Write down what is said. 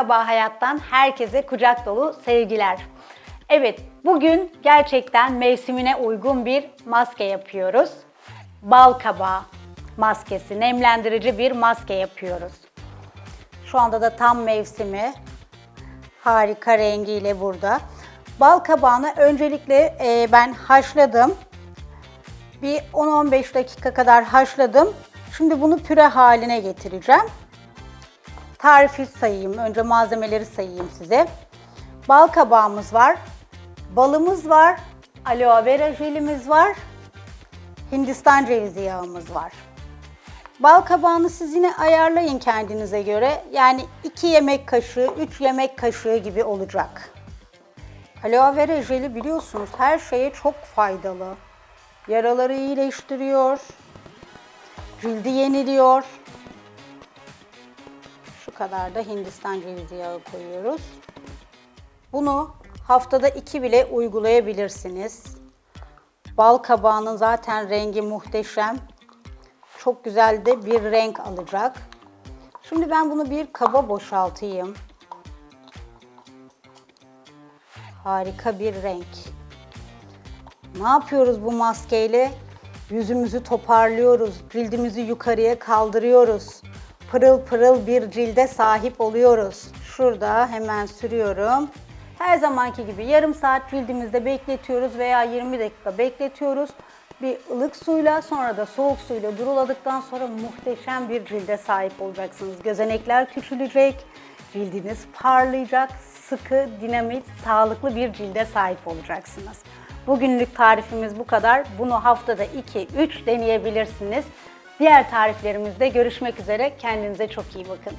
Balkabağı Hayat'tan herkese kucak dolu sevgiler. Evet, bugün gerçekten mevsimine uygun bir maske yapıyoruz. Balkabağı maskesi, nemlendirici bir maske yapıyoruz. Şu anda da tam mevsimi. Harika rengiyle burada. Bal kabağını öncelikle e, ben haşladım. Bir 10-15 dakika kadar haşladım. Şimdi bunu püre haline getireceğim. Tarifi sayayım. Önce malzemeleri sayayım size. Bal kabağımız var. Balımız var. Aloe vera jelimiz var. Hindistan cevizi yağımız var. Bal kabağını siz yine ayarlayın kendinize göre. Yani 2 yemek kaşığı, 3 yemek kaşığı gibi olacak. Aloe vera jeli biliyorsunuz her şeye çok faydalı. Yaraları iyileştiriyor. Cildi yeniliyor. Şu kadar da Hindistan cevizi yağı koyuyoruz. Bunu haftada iki bile uygulayabilirsiniz. Bal kabağının zaten rengi muhteşem. Çok güzel de bir renk alacak. Şimdi ben bunu bir kaba boşaltayım. Harika bir renk. Ne yapıyoruz bu maskeyle? Yüzümüzü toparlıyoruz, cildimizi yukarıya kaldırıyoruz. Pırıl pırıl bir cilde sahip oluyoruz. Şurada hemen sürüyorum. Her zamanki gibi yarım saat cildimizde bekletiyoruz veya 20 dakika bekletiyoruz. Bir ılık suyla sonra da soğuk suyla duruladıktan sonra muhteşem bir cilde sahip olacaksınız. Gözenekler küçülecek, cildiniz parlayacak, sıkı, dinamik, sağlıklı bir cilde sahip olacaksınız. Bugünlük tarifimiz bu kadar. Bunu haftada 2-3 deneyebilirsiniz. Diğer tariflerimizde görüşmek üzere. Kendinize çok iyi bakın.